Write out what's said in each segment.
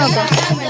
小吧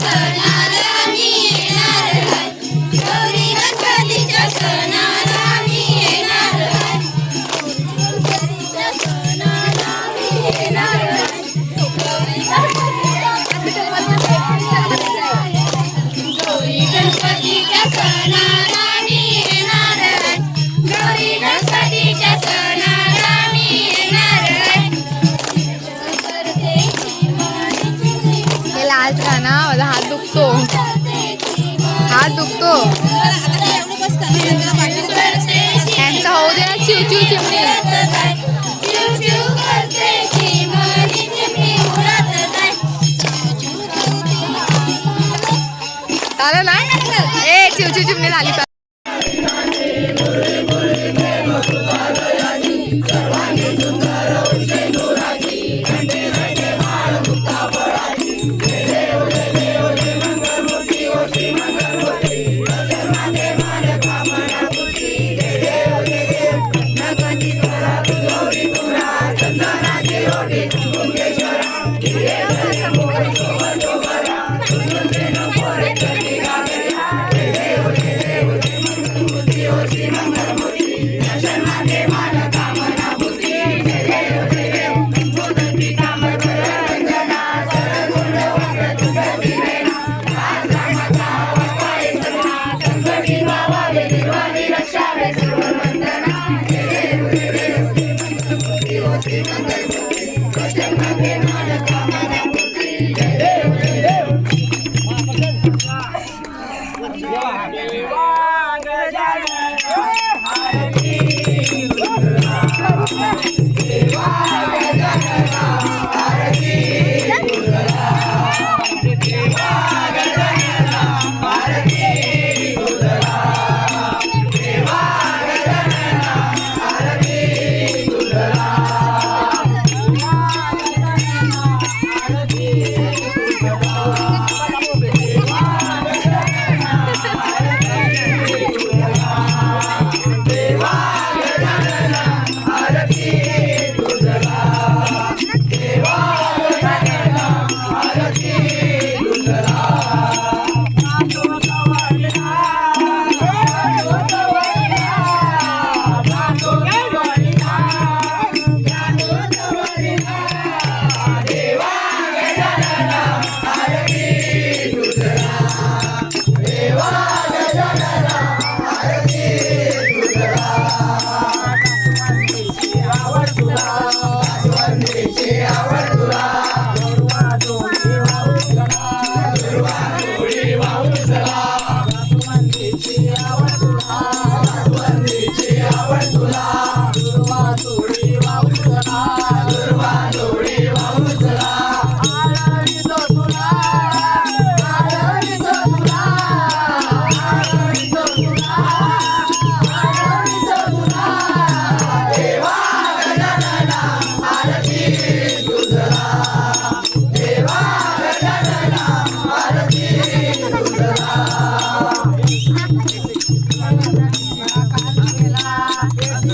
Yes, sir. दुखतो. हात दुखतो. यांचा होऊ द्या ना चिव चिमणी झालं ना? ए चिव चिव चिमणी झाली. Santhana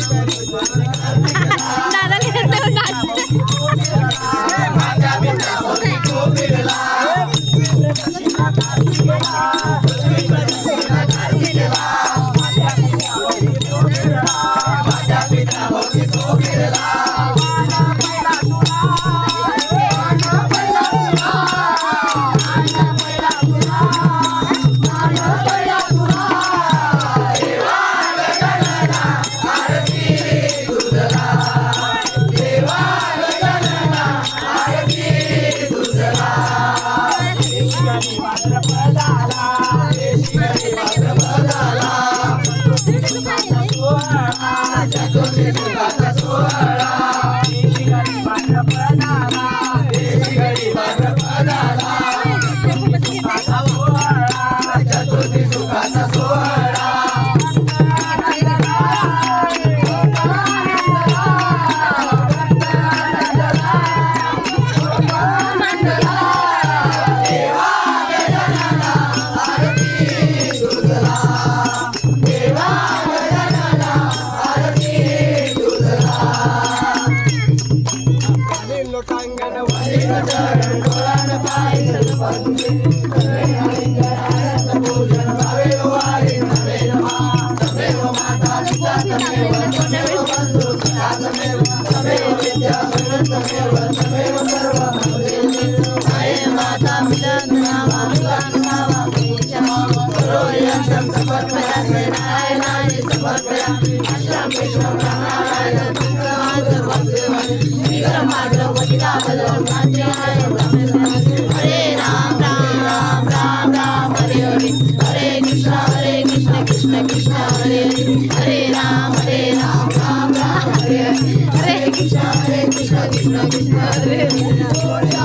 バナナ。Bye. Hare Krishna, Hare Krishna, Krishna Krishna, Hare Hare.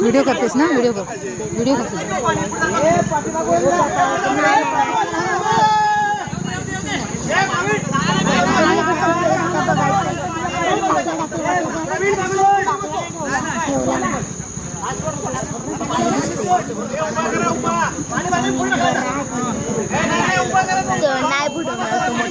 Video करतेस ना? व्हिडिओ कर. व्हिडिओ करतेस.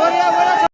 বলেন